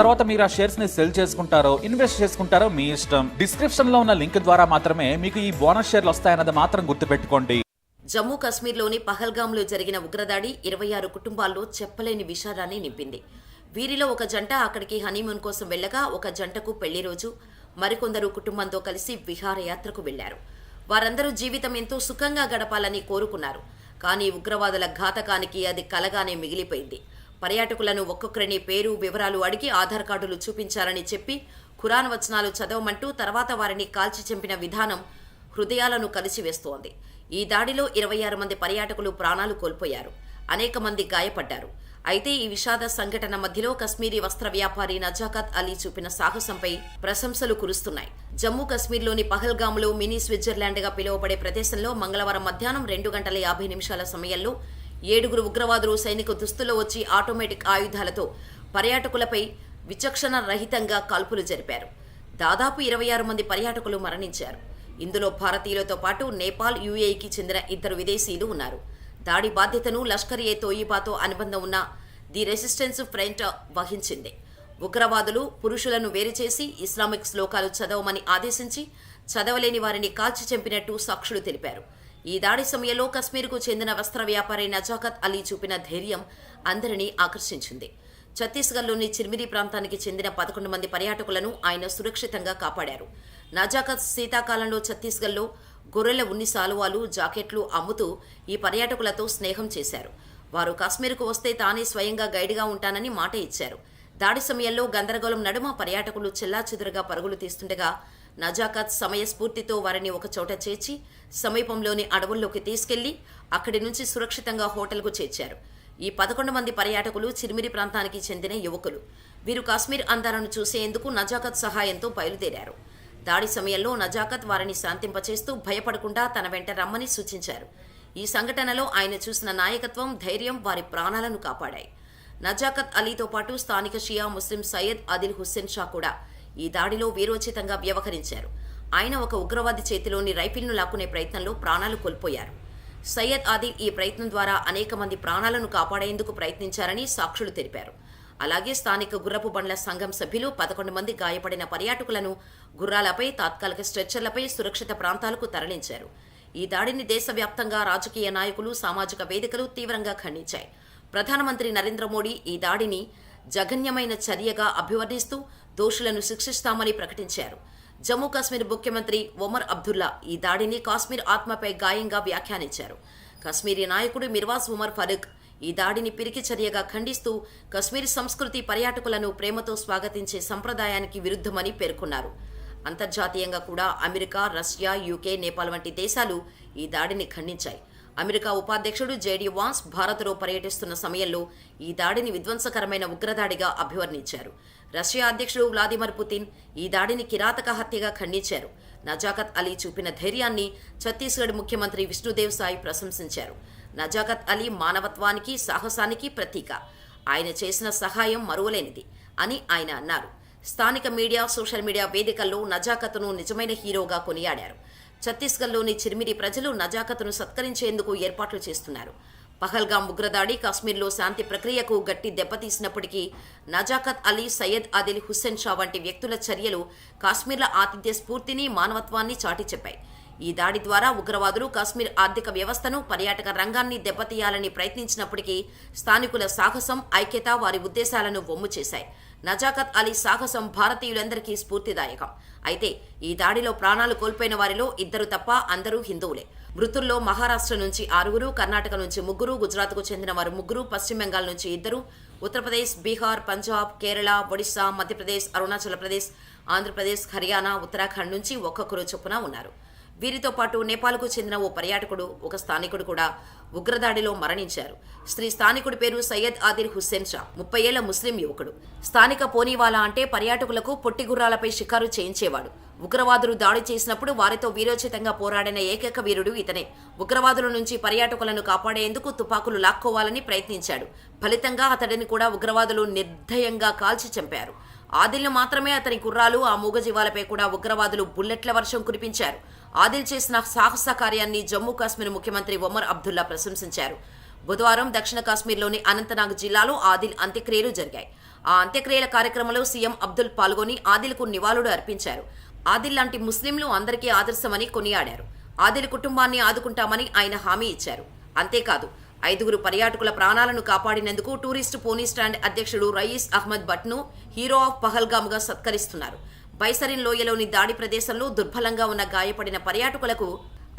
తర్వాత మీరు ఆ షేర్స్ని సెల్ చేసుకుంటారో ఇన్వెస్ట్ చేసుకుంటారో మీ ఇష్టం. డిస్క్రిప్షన్లో ఉన్న లింక్ ద్వారా మాత్రమే మీకు ఈ బోనస్ షేర్లు వస్తాయన్నది మాత్రం గుర్తుపెట్టుకోండి. జమ్మూ కాశ్మీర్లోని పహల్గామ్లో జరిగిన ఉగ్రదాడి ఇరవై ఆరు కుటుంబాల్లో చెప్పలేని విషాదాన్ని నింపింది. వీరిలో ఒక జంట అక్కడికి హనీమూన్ కోసం వెళ్ళగా ఒక జంటకు పెళ్ళి రోజు. మరికొందరు కుటుంబంతో కలిసి విహారయాత్రకు వెళ్ళారు వారందరూ జీవితం ఎంతో సుఖంగా గడపాలని కోరుకున్నారు. కానీ ఉగ్రవాదుల ఘాతకానికి అది కలగానే మిగిలిపోయింది. పర్యాటకులను ఒక్కొక్కరిని పేరు వివరాలు అడిగి ఆధార్ కార్డులు చూపించాలని చెప్పి ఖురాన్ వచనాలు చదవమంటూ తర్వాత వారిని కాల్చి చంపిన విధానం హృదయాలను కలిసివేస్తోంది ఈ దాడిలో ఇరవై ఆరు మంది పర్యాటకులు ప్రాణాలు కోల్పోయారు. అనేక మంది గాయపడ్డారు. అయితే ఈ విషాద సంఘటన మధ్యలో కశ్మీరీ వస్త్ర వ్యాపారి నజాకత్ అలీ చూపిన సాహసంపై ప్రశంసలు కురుస్తున్నాయి. జమ్మూ కశ్మీర్లోని పహల్గామ్లో మినీ స్విట్జర్లాండ్గా పిలువబడే ప్రదేశంలో మంగళవారం మధ్యాహ్నం రెండు గంటల యాభై నిమిషాల సమయంలో ఏడుగురు ఉగ్రవాదులు సైనిక దుస్తుల్లో వచ్చి ఆటోమేటిక్ ఆయుధాలతో పర్యాటకులపై విచక్షణ రహితంగా కాల్పులు జరిపారు. దాదాపు ఇరవై ఆరు మంది పర్యాటకులు మరణించారు. ఇందులో భారతీయులతో పాటు నేపాల్ యుఏఈకి చెందిన ఇద్దరు విదేశీయులు ఉన్నారు. దాడి బాధ్యతను లష్కర్ ఏ తోయిబాతో అనుబంధం ఉన్న ది రెసిస్టెన్స్ ఫ్రంట్ వహించింది. ఉగ్రవాదులు పురుషులను వేరు చేసి ఇస్లామిక్ శ్లోకాలు చదవమని ఆదేశించి చదవలేని వారిని కాల్చి చంపినట్టు సాక్షులు తెలిపారు. ఈ దాడి సమయంలో కశ్మీర్కు చెందిన వస్త్ర వ్యాపారి నజాకత్ అలీ చూపిన ధైర్యం అందరినీ ఆకర్షించింది. ఛత్తీస్గఢ్లోని చిర్మిరి ప్రాంతానికి చెందిన పదకొండు మంది పర్యాటకులను ఆయన సురక్షితంగా కాపాడారు. నజాకత్ శీతాకాలంలో ఛత్తీస్గఢ్లో గొర్రెల ఉన్ని సాలువాలు జాకెట్లు అమ్ముతూ ఈ పర్యాటకులతో స్నేహం చేశారు. వారు కాశ్మీర్కు వస్తే తానే స్వయంగా గైడ్గా ఉంటానని మాట ఇచ్చారు. దాడి సమయంలో గందరగోళం నడుమ పర్యాటకులు చెల్లాచెదురుగా పరుగులు తీస్తుండగా నజాకత్ సమయస్ఫూర్తితో వారిని ఒక చోట చేర్చి సమీపంలోని అడవుల్లోకి తీసుకెళ్ళి అక్కడి నుంచి సురక్షితంగా హోటల్కు చేర్చారు. ఈ పదకొండు మంది పర్యాటకులు చిరిమిరి ప్రాంతానికి చెందిన యువకులు. వీరు కాశ్మీర్ అందాలను చూసేందుకు నజాకత్ సహాయంతో బయలుదేరారు. దాడి సమయంలో నజాకత్ వారిని శాంతింపచేస్తూ భయపడకుండా తన వెంట రమ్మని సూచించారు. ఈ సంఘటనలో ఆయన చూసిన నాయకత్వం ధైర్యం వారి ప్రాణాలను కాపాడాయి. నజాకత్ అలీతో పాటు స్థానిక షియా ముస్లిం సయ్యద్ ఆదిల్ హుస్సేన్ షా కూడా ఈ దాడిలో వీరోచితంగా వ్యవహరించారు. ఆయన ఒక ఉగ్రవాది చేతిలోని రైఫిల్ను లాక్కునే ప్రయత్నంలో ప్రాణాలు కోల్పోయారు. సయ్యద్ ఆదిల్ ఈ ప్రయత్నం ద్వారా అనేక మంది ప్రాణాలను కాపాడేందుకు ప్రయత్నించారని సాక్షులు తెలిపారు. అలాగే స్థానిక గుర్రపు బండ్ల సంఘం సభ్యులు పదకొండు మంది గాయపడిన పర్యాటకులను గుర్రాలపై తాత్కాలిక స్ట్రెచ్చర్లపై సురక్షిత ప్రాంతాలకు తరలించారు. ఈ దాడిని దేశవ్యాప్తంగా రాజకీయ నాయకులు సామాజిక వేదికలు తీవ్రంగా ఖండించాయి. ప్రధానమంత్రి నరేంద్ర మోడీ ఈ దాడిని జఘన్యమైన చర్యగా అభివర్ణిస్తూ దోషులను శిక్షిస్తామని ప్రకటించారు. జమ్మూ కాశ్మీర్ ముఖ్యమంత్రి ఒమర్ అబ్దుల్లా ఈ దాడిని కాశ్మీర్ ఆత్మపై గాయంగా వ్యాఖ్యానించారు. కశ్మీరీ నాయకుడు మిర్వాజ్ ఉమర్ ఫరూక్ ఈ దాడిని పిరికి చర్యగా ఖండిస్తూ కశ్మీర్ సంస్కృతి పర్యాటకులను ప్రేమతో స్వాగతించే సంప్రదాయానికి విరుద్ధమని పేర్కొన్నారు. అంతర్జాతీయంగా కూడా అమెరికా రష్యా యూకే నేపాల్ వంటి దేశాలు ఈ దాడిని ఖండించాయి. అమెరికా ఉపాధ్యక్షుడు జేడీ వాన్స్ భారత్లో పర్యటిస్తున్న సమయంలో ఈ దాడిని విధ్వంసకరమైన ఉగ్రదాడిగా అభివర్ణించారు. రష్యా అధ్యక్షుడు వ్లాదిమిర్ పుతిన్ ఈ దాడిని కిరాతక హత్యగా ఖండించారు. నజాకత్ అలీ చూపిన ధైర్యాన్ని ఛత్తీస్గఢ్ ముఖ్యమంత్రి విష్ణుదేవ్ సాయి ప్రశంసించారు. నజాకత్ అలీ మానవత్వానికి సాహసానికి ప్రతీక. ఆయన చేసిన సహాయం మరువలేనిది అని ఆయన అన్నారు. స్థానిక మీడియా సోషల్ మీడియా వేదికల్లో నజాకత్ను నిజమైన హీరోగా కొనియాడారు. ఛత్తీస్గఢ్లోని చిరిమిరి ప్రజలు నజాకత్ను సత్కరించేందుకు ఏర్పాట్లు చేస్తున్నారు. పహల్గాం ఉగ్రదాడి కాశ్మీర్లో శాంతి ప్రక్రియకు గట్టి దెబ్బతీసినప్పటికీ నజాకత్ అలీ సయ్యద్ ఆదిల్ హుస్సేన్ షా వంటి వ్యక్తుల చర్యలు కాశ్మీర్ల ఆతిథ్య స్ఫూర్తిని మానవత్వాన్ని చాటి చెప్పాయి ఈ దాడి ద్వారా ఉగ్రవాదులు కాశ్మీర్ ఆర్థిక వ్యవస్థను పర్యాటక రంగాన్ని దెబ్బతీయాలని ప్రయత్నించినప్పటికీ స్థానికుల సాహసం ఐక్యత వారి ఉద్దేశాలను వమ్ము చేశాయి. నజాకత్ అలీ సాహసం భారతీయులందరికీ స్ఫూర్తిదాయకం. అయితే ఈ దాడిలో ప్రాణాలు కోల్పోయిన వారిలో ఇద్దరు తప్ప అందరూ హిందువులే. మృతుల్లో మహారాష్ట్ర నుంచి ఆరుగురు కర్ణాటక నుంచి ముగ్గురు గుజరాత్కు చెందిన వారు ముగ్గురు పశ్చిమ బెంగాల్ నుంచి ఇద్దరు ఉత్తరప్రదేశ్ బీహార్ పంజాబ్ కేరళ ఒడిశా మధ్యప్రదేశ్ అరుణాచల్ ప్రదేశ్ ఆంధ్రప్రదేశ్ హర్యానా ఉత్తరాఖండ్ నుంచి ఒక్కొక్కరు చొప్పున ఉన్నారు. వీరితో పాటు నేపాల్కు చెందిన ఓ పర్యాటకుడు ఒక స్థానికుడు కూడా ఉగ్రదాడిలో మరణించారు. స్త్రీ స్థానికుడి పేరు సయ్యద్ ఆదిర్ హుస్సేన్ షా ముప్పై ఏళ్ళ ముస్లిం యువకుడు. స్థానిక పోనీవాలా అంటే పర్యాటకులకు పొట్టి గుర్రాలపై షికారు చేయించేవాడు. ఉగ్రవాదులు దాడి చేసినప్పుడు వారితో వీరోచితంగా పోరాడిన ఏకైక వీరుడు ఇతనే. ఉగ్రవాదుల నుంచి పర్యాటకులను కాపాడేందుకు తుపాకులు లాక్కోవాలని ప్రయత్నించాడు. ఫలితంగా అతడిని కూడా ఉగ్రవాదులు నిర్దయంగా కాల్చి చంపారు. ఆదిల్ను మాత్రమే అతని గుర్రాలు ఆ మూగజీవాలపై కూడా ఉగ్రవాదులు బుల్లెట్ల వర్షం కురిపించారు. ఆదిల్ చేసిన సాహస కార్యాన్ని జమ్మూ కాశ్మీర్ ముఖ్యమంత్రి ఒమర్ అబ్దుల్లా ప్రశంసించారు. బుధవారం దక్షిణ కాశ్మీర్లోని అనంతనాగ్ జిల్లాలో ఆదిల్ అంత్యక్రియలు జరిగాయి. ఆ అంత్యక్రియల కార్యక్రమంలో సీఎం అబ్దుల్ పాల్గొని ఆదిల్కు నివాళులు అర్పించారు. ఆదిల్ లాంటి ముస్లింలు అందరికీ ఆదర్శమని కొనియాడారు. ఆదిల్ కుటుంబాన్ని ఆదుకుంటామని ఆయన హామీ ఇచ్చారు. అంతేకాదు ఐదుగురు పర్యాటకుల ప్రాణాలను కాపాడినందుకు టూరిస్ట్ పోనీ స్టాండ్ అధ్యక్షుడు రయీస్ అహ్మద్ భట్ను హీరో ఆఫ్ పహల్గామ్గా సత్కరిస్తున్నారు. బైసరిన్ లోయలోని దాడి ప్రదేశంలో దుర్బలంగా ఉన్న గాయపడిన పర్యాటకులకు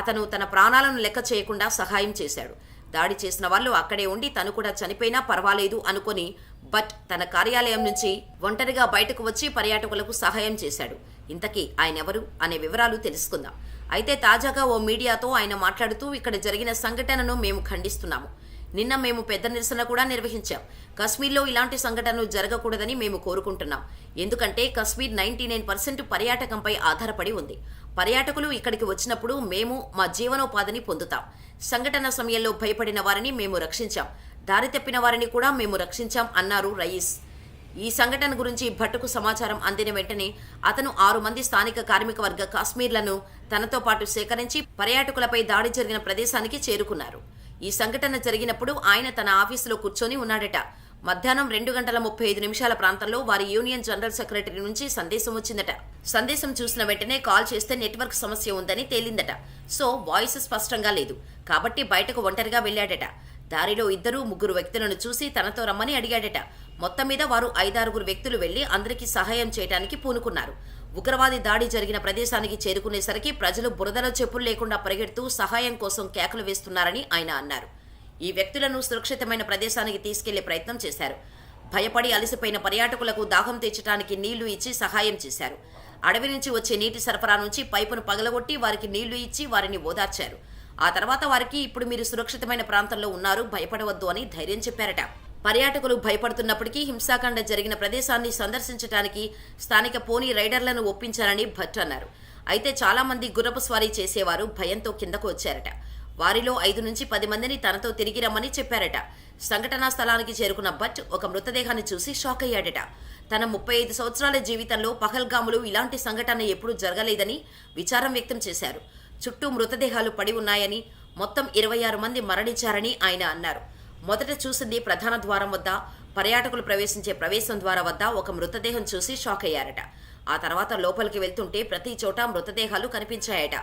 అతను తన ప్రాణాలను లెక్క చేయకుండా సహాయం చేశాడు. దాడి చేసిన వాళ్ళు అక్కడే ఉండి తను కూడా చనిపోయినా పర్వాలేదు అనుకొని బట్ తన కార్యాలయం నుంచి ఒంటరిగా బయటకు వచ్చి పర్యాటకులకు సహాయం చేశాడు. ఇంతకీ ఆయన ఎవరు అనే వివరాలు తెలుసుకుందాం. అయితే తాజాగా ఓ మీడియాతో ఆయన మాట్లాడుతూ ఇక్కడ జరిగిన సంఘటనను మేము ఖండిస్తున్నాము. నిన్న మేము పెద్ద నిరసన కూడా నిర్వహించాం. కశ్మీర్లో ఇలాంటి సంఘటనలు జరగకూడదని మేము కోరుకుంటున్నాం. ఎందుకంటే కశ్మీర్ నైన్టీ నైన్ పర్సెంట్ పర్యాటకంపై ఆధారపడి ఉంది. పర్యాటకులు ఇక్కడికి వచ్చినప్పుడు మేము మా జీవనోపాధిని పొందుతాం. సంఘటన సమయంలో భయపడిన వారిని మేము రక్షించాం. దారి తప్పిన వారిని కూడా మేము రక్షించాం అన్నారు రయీస్. ఈ సంఘటన గురించి భట్టుకు సమాచారం అందిన వెంటనే అతను ఆరు మంది స్థానిక కార్మిక వర్గ కాశ్మీర్లను తనతో పాటు సేకరించి పర్యాటకులపై దాడి జరిగిన ప్రదేశానికి చేరుకున్నారు. ఈ సంఘటన జరిగినప్పుడు ఆయన తన ఆఫీసులో కూర్చొని ఉన్నాడట. మధ్యాహ్నం రెండు గంటల ముప్పై ఐదు నిమిషాల ప్రాంతంలో వారి యూనియన్ జనరల్ సెక్రటరీ నుంచి సందేశం వచ్చిందట. సందేశం చూసిన వెంటనే కాల్ చేస్తే నెట్వర్క్ సమస్య ఉందని తేలిందట. సో వాయిస్ స్పష్టంగా లేదు. కాబట్టి బయటకు ఒంటరిగా వెళ్ళాడట. దారిలో ఇద్దరు ముగ్గురు వ్యక్తులను చూసి తనతో రమ్మని అడిగాడట. మొత్తం మీద వారు ఐదారుగురు వ్యక్తులు వెళ్ళి అందరికీ సహాయం చేయడానికి పూనుకున్నారు. ఉగ్రవాది దాడి జరిగిన ప్రదేశానికి చేరుకునేసరికి ప్రజలు బురదలో చెప్పులు లేకుండా పరిగెడుతూ సహాయం కోసం కేకలు వేస్తున్నారని ఆయన అన్నారు. ఈ వ్యక్తులను సురక్షితమైన ప్రదేశానికి తీసుకెళ్ళే ప్రయత్నం చేశారు. భయపడి అలసిపోయిన పర్యాటకులకు దాహం తీర్చడానికి నీళ్ళు ఇచ్చి సహాయం చేశారు. అడవి నుంచి వచ్చే నీటి సరఫరా నుంచి పైపును పగలగొట్టి వారికి నీళ్ళు ఇచ్చి వారిని ఓదార్చారు. ఆ తర్వాత వారికి ఇప్పుడు మీరు సురక్షితమైన ప్రాంతంలో ఉన్నారు భయపడవద్దు అని ధైర్యం చెప్పారట. పర్యాటకులు భయపడుతున్నప్పటికీ హింసాకాండ జరిగిన ప్రదేశాన్ని సందర్శించడానికి స్థానిక పోనీ రైడర్లను ఒప్పించారని భట్ అన్నారు. అయితే చాలా మంది గుర్రపు స్వారీ చేసేవారు భయంతో కిందకు వచ్చారట. వారిలో ఐదు నుంచి పది మందిని తనతో తిరిగి రమ్మని చెప్పారట. సంఘటనా స్థలానికి చేరుకున్న భట్ ఒక మృతదేహాన్ని చూసి షాక్ అయ్యాడట. తన ముప్పై ఐదు సంవత్సరాల జీవితంలో పహల్గాములు ఇలాంటి సంఘటన ఎప్పుడూ జరగలేదని విచారం వ్యక్తం చేశారు. చుట్టూ మృతదేహాలు పడి ఉన్నాయని మొత్తం ఇరవై ఆరు మంది మరణించారని ఆయన అన్నారు. మొదట చూసింది ప్రధాన ద్వారం వద్ద పర్యాటకులు ప్రవేశించే ప్రవేశం ద్వారం వద్ద ఒక మృతదేహం చూసి షాక్ అయ్యారట. ఆ తర్వాత లోపలికి వెళ్తుంటే ప్రతి చోట మృతదేహాలు కనిపించాయట.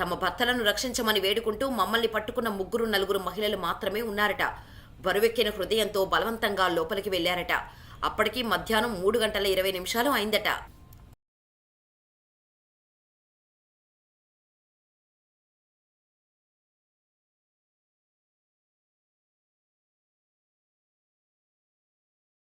తమ భర్తలను రక్షించమని వేడుకుంటూ మమ్మల్ని పట్టుకున్న ముగ్గురు నలుగురు మహిళలు మాత్రమే ఉన్నారట. బరువెక్కిన హృదయంతో బలవంతంగా లోపలికి వెళ్ళారట. అప్పటికి మధ్యాహ్నం మూడు గంటల ఇరవై నిమిషాలు అయిందట.